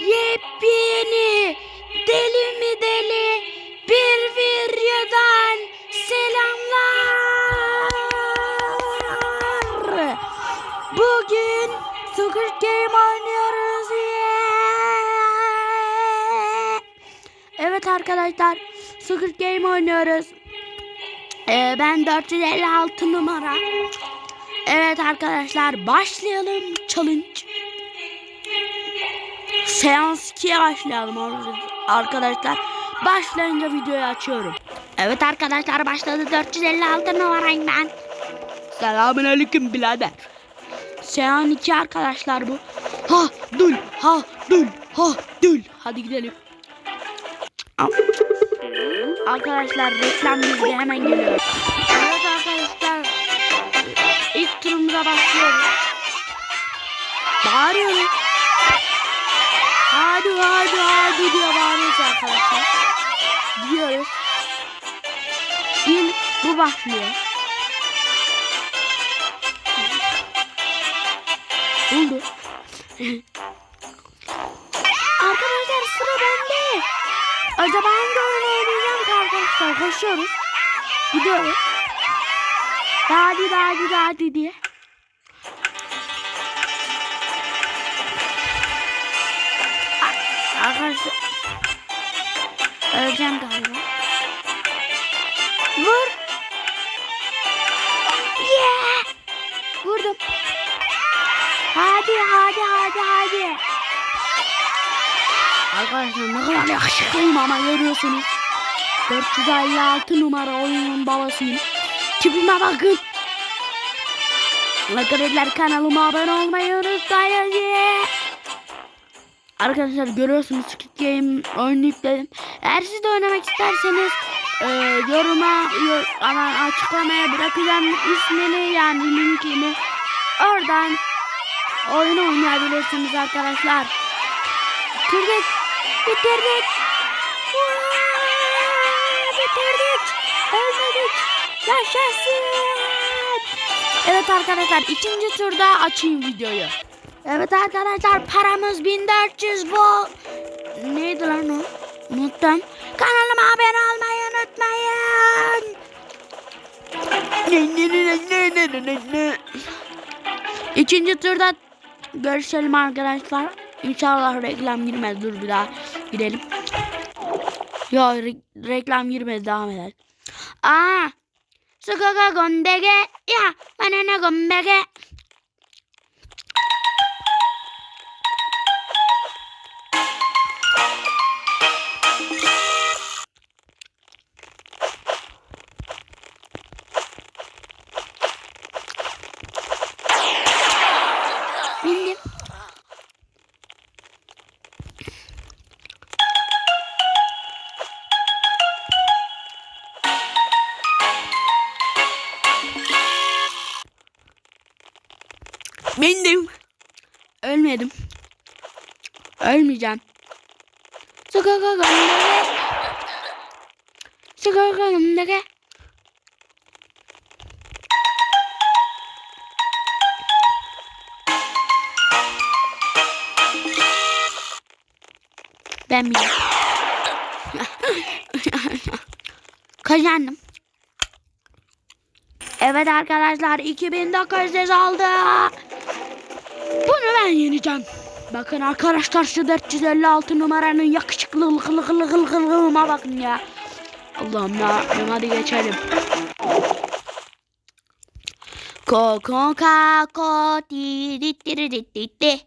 yepyeni deli mi deli bir videodan selamlar. Bugün Squid Game oynuyoruz. Yeah! Evet arkadaşlar Squid Game oynuyoruz. Ee, ben 456 numara. Evet arkadaşlar başlayalım challenge. Seans 2'ye başlayalım arkadaşlar. Başlayınca videoyu açıyorum. Evet arkadaşlar başladı 456 numarayım ben. Selamun aleyküm birader. Seans 2 arkadaşlar bu. Ha dul ha dul ha dul. Hadi gidelim. Arkadaşlar reklam bilgi hemen geliyor. Evet arkadaşlar ilk turumuza başlıyoruz. Bağırıyorum. Hadi hadi hadi diye bağırıyoruz arkadaşlar. Diyoruz. İlk bu başlıyor. Oldu. arkadaşlar sıra bende. Acaba hangi oyunu oynayacağım ki arkadaşlar? Koşuyoruz. Gidiyoruz. Hadi hadi hadi diye. Arkadaşlar. Öleceğim galiba. Vur. Yeah. Vurdum. Hadi hadi hadi hadi. Arkadaşlar ne kadar yakışıklıyım ama görüyorsunuz. 456 numara oyunun babasıyım. Tipime bakın. Arkadaşlar kanalıma abone olmayı unutmayın. Arkadaşlar görüyorsunuz Squid Game oyunu yükledim. Eğer siz de oynamak isterseniz e, yoruma yor, aman açıklamaya bırakacağım ismini yani linkini. Oradan oyunu oynayabilirsiniz arkadaşlar. Bitirdik. Bitirdik. Bitirdik. Ölmedik. Yaşasın. Evet arkadaşlar ikinci turda açayım videoyu. Evet arkadaşlar paramız 1400 bu. Neydi lan o? Unuttum. Kanalıma abone olmayı unutmayın. İkinci turda görüşelim arkadaşlar. İnşallah reklam girmez. Dur bir daha gidelim. Yo re- reklam girmez devam edelim. Aa. Sugaga gondege ya banana gombege. Bindim. Göndere. Sokaka göndere. Ben bildim. Kazandım. Evet arkadaşlar 2900 aldı. Bunu ben yeneceğim. Bakın arkadaşlar şu 456 numaranın yakışıklılığına bakın ya. Allah'ım ya hadi geçelim. Koko kako ti di di di di di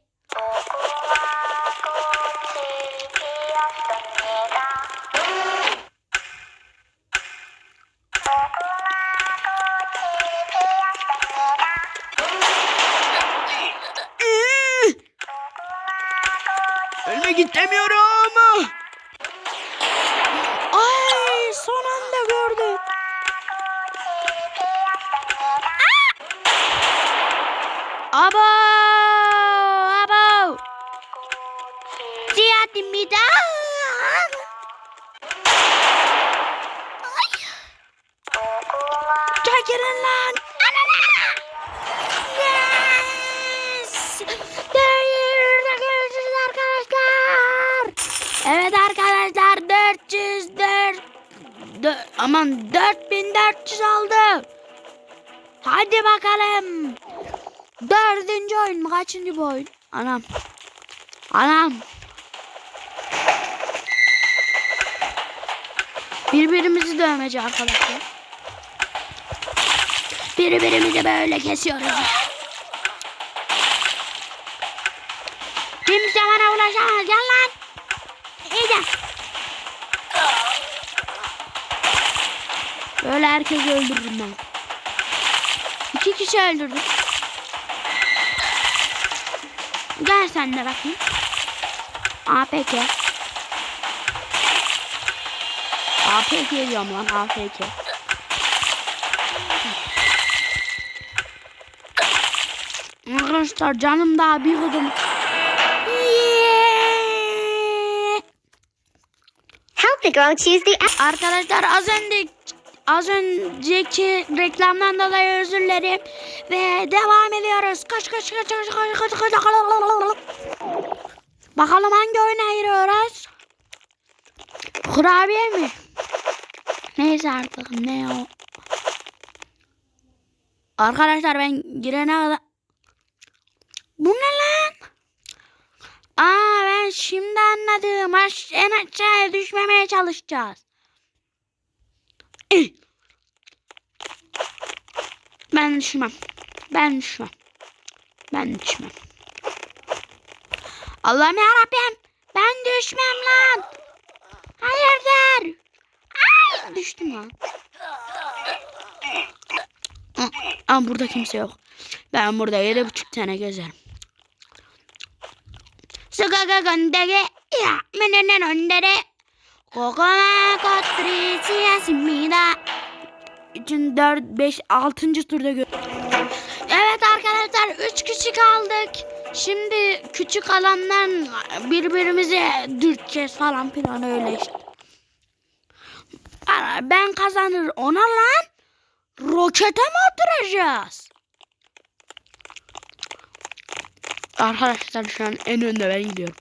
di. Ölmek istemiyorum. Ay son anda gördüm. Abo! Abo! Ziyaretimize. Çekilin aman 4400 oldu. Hadi bakalım. Dördüncü oyun mu? Kaçıncı bu oyun? Anam. Anam. Birbirimizi dövmeci arkadaşlar. Birbirimizi böyle kesiyoruz. Kimse bana ulaşamaz. Gel lan. İyice. Böyle herkesi öldürürüm ben. İki kişi öldürdüm. Gel sen de bakayım. APK. APK diyorum lan APK. Arkadaşlar canım daha bir. Yeah. Help the girl choose the Arkadaşlar az önce az önceki reklamdan dolayı özür dilerim ve devam ediyoruz. Kaç kaç kaç kaç kaç kaç kaç. Bakalım hangi oyuna ayırıyoruz? Kurabiye mi? Neyse artık ne o. Arkadaşlar ben girene kadar... Bu ne lan? Aa ben şimdi anladım. En aşağıya düşmemeye çalışacağız. Ben düşmem. Ben düşmem. Ben düşmem. Allah'ım yarabbim. Ben düşmem lan. Hayırdır? Ay düştüm lan. Ama burada kimse yok. Ben burada yedi buçuk tane gezerim. Sugaga gondege ya menenen ondere Kokoma kotrisiyasimida 3, 4, 5, 6. turda gör. Evet arkadaşlar 3 kişi kaldık. Şimdi küçük alandan birbirimize dürteceğiz falan filan öyle işte. Ben kazanır ona lan. Rokete mi oturacağız? Arkadaşlar şu an en önde ben gidiyorum.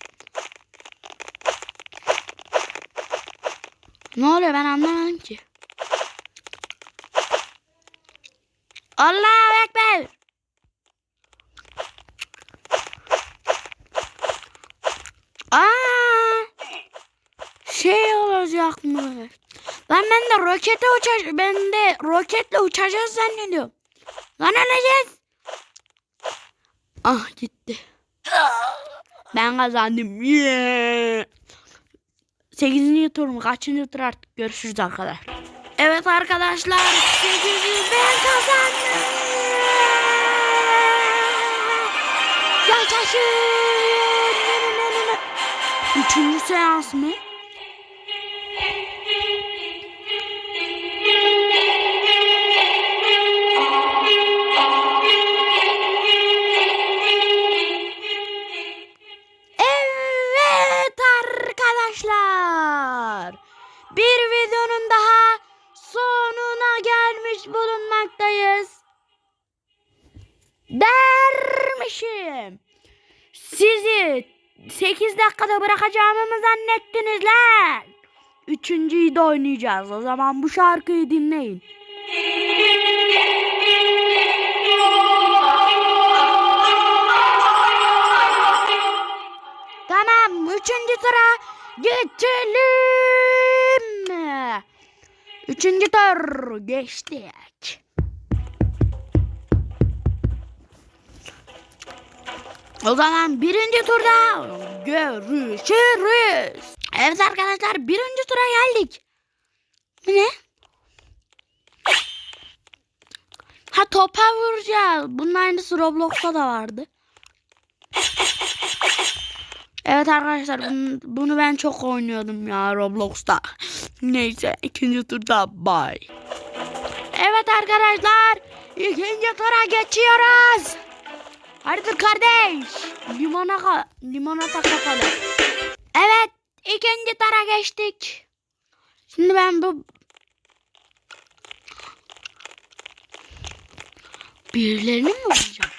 Ne oluyor ben anlamadım ki. Allahu Ekber. Aa! Şey olacak mı? Lan ben de rokete uçaş ben de roketle uçacağız zannediyorum. Lan öleceğiz. Ah gitti. Ben kazandım. Yeah. 8. tur mu? Kaçıncı tur artık görüşürüz arkadaşlar. Evet arkadaşlar 8. ben kazandım. Yaşasın. Üçüncü seans mı? Dakikada bırakacağımı mı zannettiniz lan? Üçüncüyü de oynayacağız. O zaman bu şarkıyı dinleyin. Tamam. Üçüncü tura geçelim. Üçüncü tur geçtik. O zaman birinci turda görüşürüz. Evet arkadaşlar birinci tura geldik. Ne? Ha topa vuracağız. Bunun aynısı Roblox'ta da vardı. Evet arkadaşlar bunu, bunu ben çok oynuyordum ya Roblox'ta. Neyse ikinci turda bye. Evet arkadaşlar ikinci tura geçiyoruz. Hayırdır kardeş? Limona limonata kapalı. Evet ikinci tura geçtik. Şimdi ben bu birilerini mi vuracağım?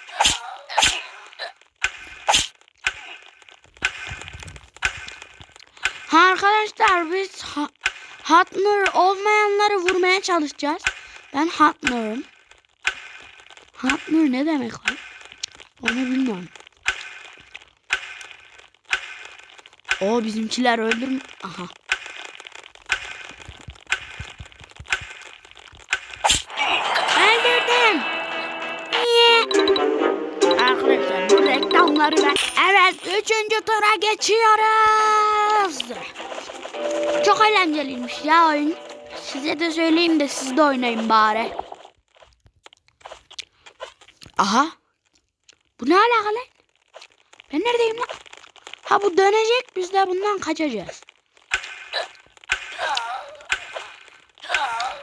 Ha arkadaşlar biz ha Hatner olmayanları vurmaya çalışacağız. Ben Hatner'ım. Hatner ne demek lan? Onu bilmiyorum. O bizimkiler öldürm... Aha. Öldürdüm. Niye? Arkadaşlar bu reklamları ben... Evet üçüncü tura geçiyoruz. Çok eğlenceliymiş ya oyun. Size de söyleyeyim de siz de oynayın bari. Aha. Bu ne alaka lan? Ben neredeyim lan? Ha bu dönecek biz de bundan kaçacağız.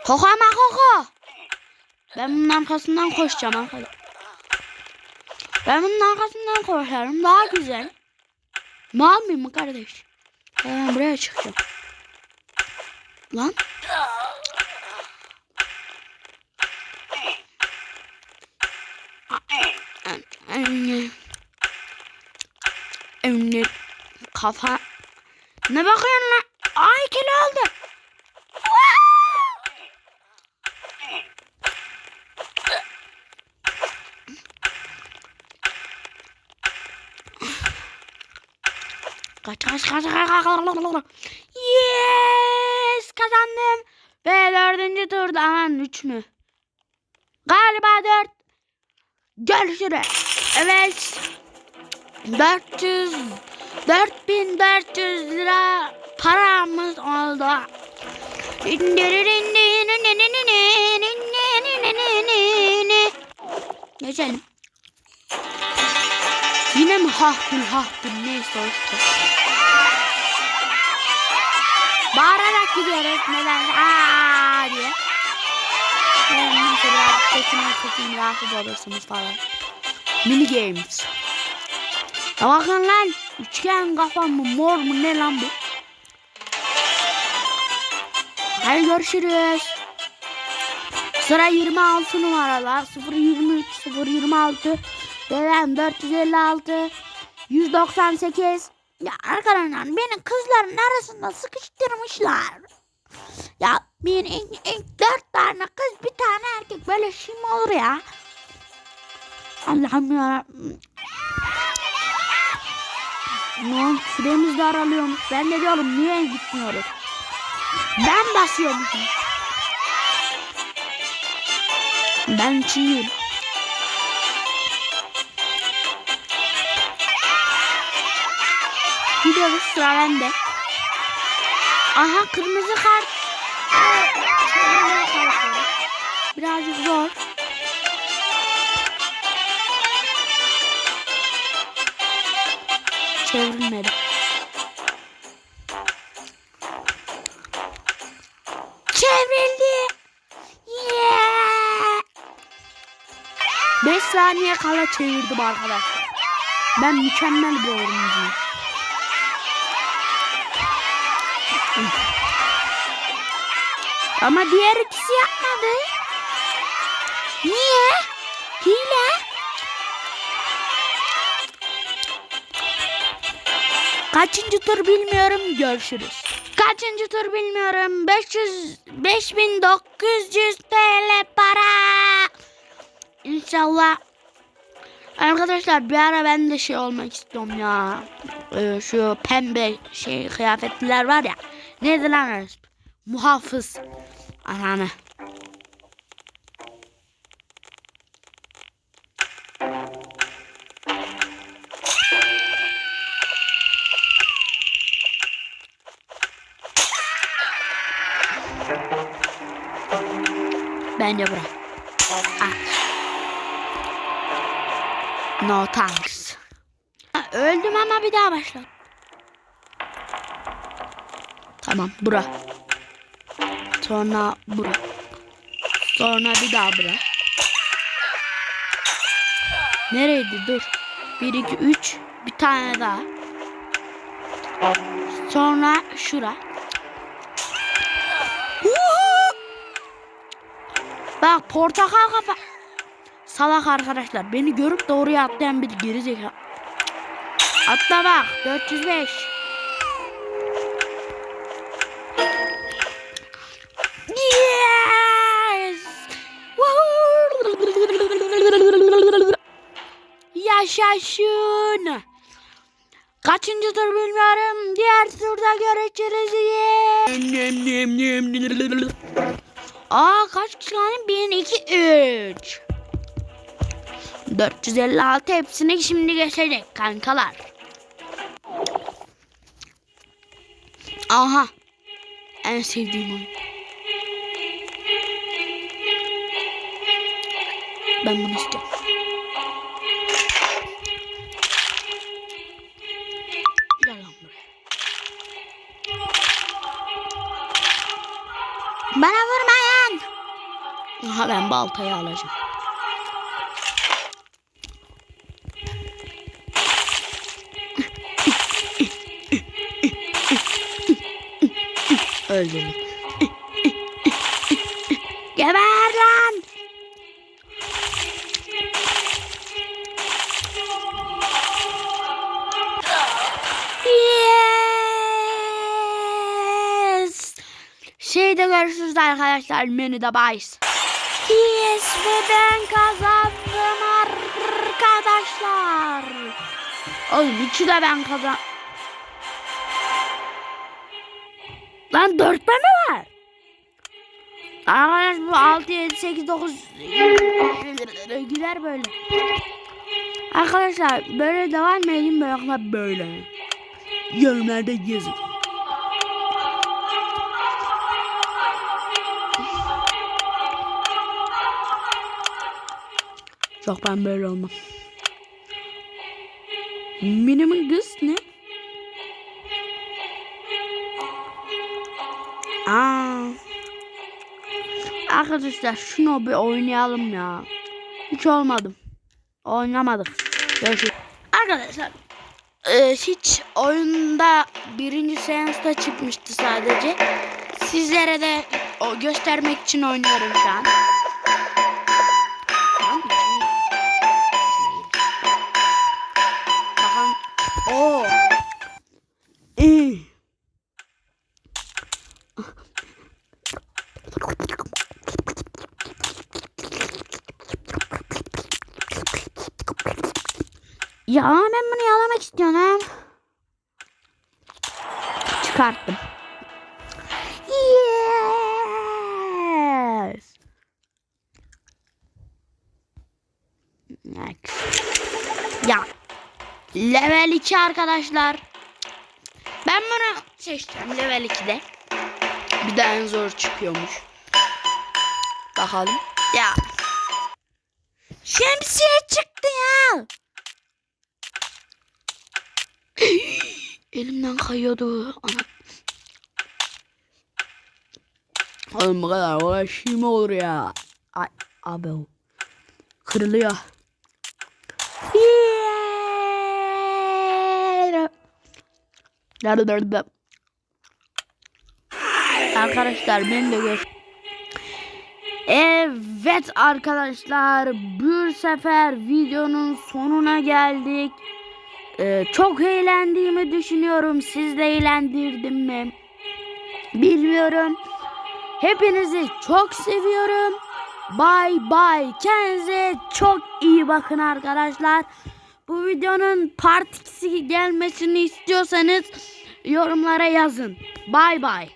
Koko ama koko. Ben bunun arkasından koşacağım arkadaşlar. Ben bunun arkasından koşarım daha güzel. Mal mıyım kardeş? Ben buraya çıkacağım. Lan. Anne. Anne. Kafa. Ne bakıyorsun lan? Ay kilo oldu. Kaç kaç kaç kaç kaç kaç. Yes kazandım. Ve dördüncü turda aman üç mü? Galiba dört. Görüşürüz. Evet. 400 4400 lira paramız oldu. Geçelim. Yine mi hahtın hahtın neyse işte. Bağırarak gidiyoruz neden aa diye. Yani mesela sesini sesini rahatsız olursunuz falan. Mini games. Ya bakın lan üçgen kafam mı mor mu ne lan bu? Hadi görüşürüz. Sıra 26 numaralar 023 026 Delen 456 198 Ya arkadaşlar beni kızların arasında sıkıştırmışlar. Ya bir ilk, ilk dört tane kız bir tane erkek böyle şey mi olur ya? Allah'ım ya. Lan süremiz daralıyormuş. Ben de diyorum niye gitmiyoruz? Ben basıyormuşum. Ben çiğim. Gidiyoruz sıra bende. Aha kırmızı kart. Birazcık zor. Çevrilmedi. Çevrildi. Yeah. 5 saniye kala çevirdim arkadaşlar. Ben mükemmel bir oyuncuyum. Ama diğer ikisi yapmadı. Niye? Kaçıncı tur bilmiyorum. Görüşürüz. Kaçıncı tur bilmiyorum. 500 5900 TL para. İnşallah. Arkadaşlar bir ara ben de şey olmak istiyorum ya. Ee, şu pembe şey kıyafetliler var ya. Neydi lan? Muhafız. Ananı. Bence. Ah. No thanks. Ha, öldüm ama bir daha başla. Tamam bura. Sonra bura. Sonra bir daha bura. Nereydi dur. 1 2 3 bir tane daha. Sonra şura. Bak portakal kafa. Salak arkadaşlar. Beni görüp de oraya atlayan bir gerizekalı. Atla bak. 405. Yes. Yaşasın. Kaçıncı tur bilmiyorum. Diğer turda görüşürüz. Yeah. Aa kaç kişi kaldı? 1, 2, 3. 456 hepsini şimdi geçecek kankalar. Aha. En sevdiğim oyun. Ben bunu istiyorum. Gel lan buraya. Bana vurmayın. Aha ben baltayı alacağım. Öldürdüm. Geber lan. Yes. Şeyde görüşürüz arkadaşlar. Menüde bahis. Yes ve ben kazandım arkadaşlar. Oğlum iki de ben kazan. Lan dört tane var. Arkadaş bu 6, 7, 8, 9 gider böyle. Arkadaşlar böyle devam edin böyle böyle. Yorumlarda yazın. Çok ben böyle olmam. Minimum kız ne? Aa. Arkadaşlar şunu bir oynayalım ya. Hiç olmadım. Oynamadık. Görüşürüz. Arkadaşlar e, hiç oyunda birinci seansta çıkmıştı sadece. Sizlere de o göstermek için oynuyorum şu an. Oo. İyi. Ya ben bunu yalamak istiyorum. Çıkarttım. Level 2 arkadaşlar. Ben bunu seçeceğim level 2'de. Bir de en zor çıkıyormuş. Bakalım. Ya. Şemsiye çıktı ya. Elimden kayıyordu. Ana. Oğlum bu kadar uğraşayım olur ya? Ay abi o. Kırılıyor. Arkadaşlar ben de gör. Evet arkadaşlar bir sefer videonun sonuna geldik. Ee, çok eğlendiğimi düşünüyorum. Siz de eğlendirdim mi? Bilmiyorum. Hepinizi çok seviyorum. Bye bye. Kendinize çok iyi bakın arkadaşlar bu videonun part 2'si gelmesini istiyorsanız yorumlara yazın. Bay bay.